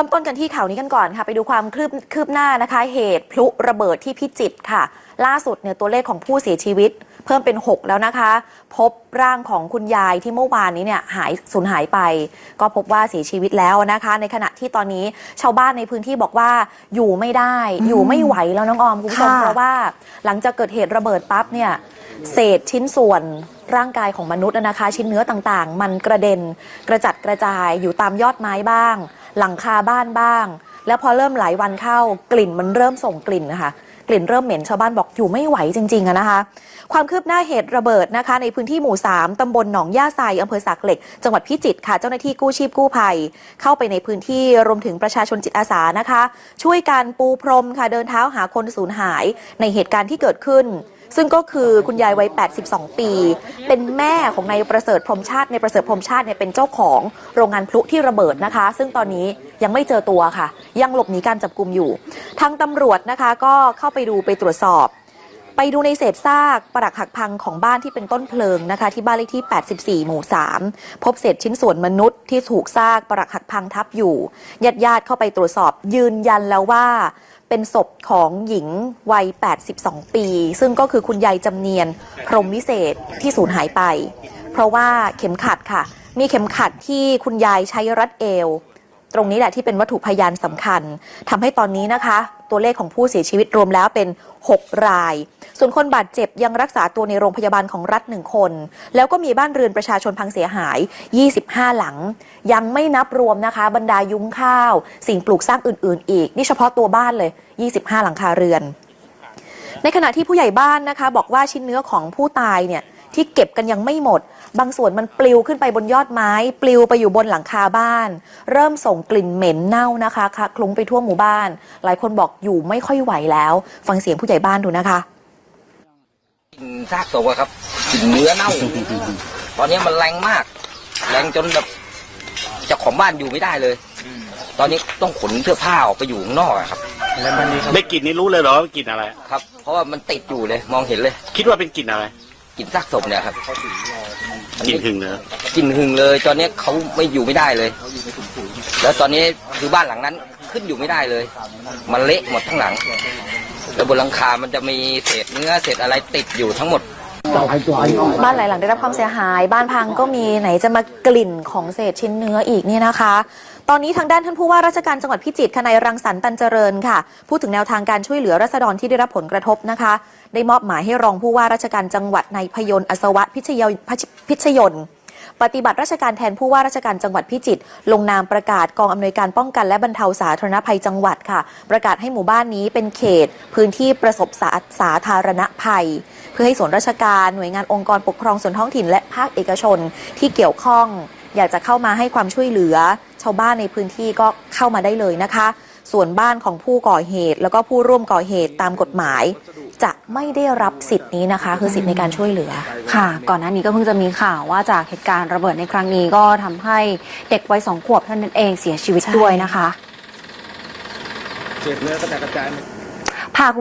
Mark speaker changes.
Speaker 1: ริ่มต้นกันที่ข่าวนี้กันก่อนค่ะ ไปดูความคืบคืบหน้านะคะ เหตุพลุระเบิดที่พิจิตรค่ะ ล่าสุดเนี่ยตัวเลขของผู้เสียชีวิต เพิ่มเป็น 6 แล้วนะคะ พบร่างของคุณยายที่เมื่อวานนี้เนี่ยหายสูญหายไป ก็พบว่าเสียชีวิตแล้วนะคะ ในขณะที่ตอนนี้ชาวบ้านในพื้นที่บอกว่าอยู่ไม่ได้ อยู่ไม่ไหวแล้วน้องออมคุณผู้ชม
Speaker 2: ค่ะ
Speaker 1: เพราะว่าหลังจากเกิดเหตุระเบิดปั๊บเนี่ยเศษชิ้นส่วนร่างกายของมนุษย์นะคะ ชิ้นเนื้อต่างๆ มันกระเด็นกระจัดกระจายอยู่ตามยอดไม้บ้าง หลังคาบ้านบ้าง แล้วพอเริ่มหลายวันเข้ากลิ่นมันเริ่มส่งกลิ่นนะคะกลิ่นเริ่มเหม็นชาวบ้านบอกอยู่ไม่ไหวจริงๆนะคะ ความคืบหน้าเหตุระเบิดนะคะ ในพื้นที่หมู่ 3ตำบลหนองย่าไซอำเภอสักเหล็ก จังหวัดพิจิตรค่ะ เจ้าหน้าที่กู้ชีพกู้ภัย เข้าไปในพื้นที่รวมถึงประชาชนจิตอาสานะคะ ช่วยกันปูพรมค่ะเดินเท้าหาคนสูญหายในเหตุการณ์ที่เกิดขึ้น ซึ่งก็คือคุณยายวัย 82 ปี เป็นแม่ของนายประเสริฐพรมชาติในายประเสริฐพรมชาติเนี่ยเป็นเจ้าของโรงงานพลุที่ระเบิดนะคะ ซึ่งตอนนี้ยังไม่เจอตัวค่ะ ยังหลบหนีการจับกลุ่มอยู่ ทางตำรวจนะคะก็เข้าไปดูไปตรวจสอบ ไปดูในเศษซากปรักหักพังของบ้านที่เป็นต้นเพลิงนะคะ ที่บ้านเลขที่ 84 หมู่ 3 พบเศษชิ้นส่วนมนุษย์ที่ถูกซากปรักหักพังทับอยู่ญาติญาติๆเข้าไปตรวจสอบยืนยันแล้วว่า เป็นศพของหญิงวัย 82 ปี ซึ่งก็คือคุณยายจำเนียน พรหมวิเศษที่สูญหายไป เพราะว่าเข็มขัดค่ะ มีเข็มขัดที่คุณยายใช้รัดเอว ตรงนี้แหละที่เป็นวัตถุพยานสำคัญทำให้ตอนนี้นะคะ ตัวเลขของผู้เสียชีวิตรวมแล้วเป็น 6 ราย ส่วนคนบาดเจ็บยังรักษาตัวในโรงพยาบาลของรัฐหนึ่งคน แล้วก็มีบ้านเรือนประชาชนพังเสียหาย 25 หลัง ยังไม่นับรวมนะคะ บรรดายุ้งข้าว สิ่งปลูกสร้างอื่น ๆ อีก นี่เฉพาะตัวบ้านเลย 25 หลังคาเรือน ในขณะที่ผู้ใหญ่บ้านนะคะ บอกว่าชิ้นเนื้อของผู้ตายเนี่ย ที่เก็บกันยังไม่หมด บางส่วนมันปลิวขึ้นไปบนยอดไม้ ปลิวไปอยู่บนหลังคาบ้าน เริ่มส่งกลิ่นเหม็นเน่านะคะคะคลุ้งไปทั่วหมู่บ้าน หลายคนบอกอยู่ไม่ค่อยไหวแล้ว ฟังเสียงผู้ใหญ่บ้านดูนะคะ
Speaker 3: กลิ่นซากศพอะครับกลิ่นเนื้อเน่า ตอนนี้มันแรงมาก แรงจนแบบเจ้าของบ้านอยู่ไม่ได้เลย ตอนนี้ต้องขนเสื้อผ้าออกไปอยู่ข้างนอกอะครับ
Speaker 4: ได้กลิ่นนี้รู้เลยเหรอว่ากลิ่นอะไร
Speaker 3: ครับ เพราะว่ามันติดอยู่เลยมองเห็นเลย
Speaker 4: คิดว่าเป็นกลิ่นอะไร
Speaker 3: กลิ่นซากศพเนี่ยครับ
Speaker 4: กลิ่นหึงเหรอก
Speaker 3: ลิ่นหึงเลย ตอนนี้เขาไม่อยู่ไม่ได้เลย แล้วตอนนี้คือบ้านหลังนั้นขึ้นอยู่ไม่ได้เลย มันเละหมดทั้งหลัง แล้วบนหลังคามันจะมีเศษเนื้อเศษอะไรติดอยู่ทั้งหมด
Speaker 1: บ้านหลายหลังได้รับความเสียหาย บ้านพังก็มีไหนจะมากลิ่นของเศษชิ้นเนื้ออีกเนี่ยนะคะ ตอนนี้ทางด้านท่านผู้ว่าราชการจังหวัดพิจิตรคะนายรังสรรค์ตันเจริญค่ะ พูดถึงแนวทางการช่วยเหลือรัษฎรที่ได้รับผลกระทบนะคะ ได้มอบหมายให้รองผู้ว่าราชการจังหวัดในพยนต์อัศวะพิชยพิชยนปฏิบัติราชการแทนผู้ว่าราชการจังหวัดพิจิตรลงนามประกาศกองอำนวยการป้องกันและบรรเทาสาธารณภัยจังหวัดค่ะ ประกาศให้หมู่บ้านนี้เป็นเขต พื้นที่ประสบสาสาธารณภัย พื่อให้ส่วนราชการหน่วยงานองค์กรปกครองส่วนท้องถิ่นและภาคเอกชนที่เกี่ยวข้อง อยากจะเข้ามาให้ความช่วยเหลือ ชาวบ้านในพื้นที่ก็เข้ามาได้เลยนะคะ ส่วนบ้านของผู้ก่อเหตุ แล้วก็ผู้ร่วมก่อเหตุตามกฎหมาย จะไม่ได้รับสิทธิ์นี้นะคะ คือสิทธิ์ในการช่วยเหลือ
Speaker 2: ค่ะ ก่อนหน้านี้ก็เพิ่งจะมีข่าวว่าจากเหตุการณ์ระเบิดในครั้งนี้ก็ทำให้เด็กวัยสองขวบเท่านั้นเองเสียชีวิต
Speaker 1: ใช่
Speaker 2: ด้วยนะคะ
Speaker 5: เศษเนื้อกระจายกระจาย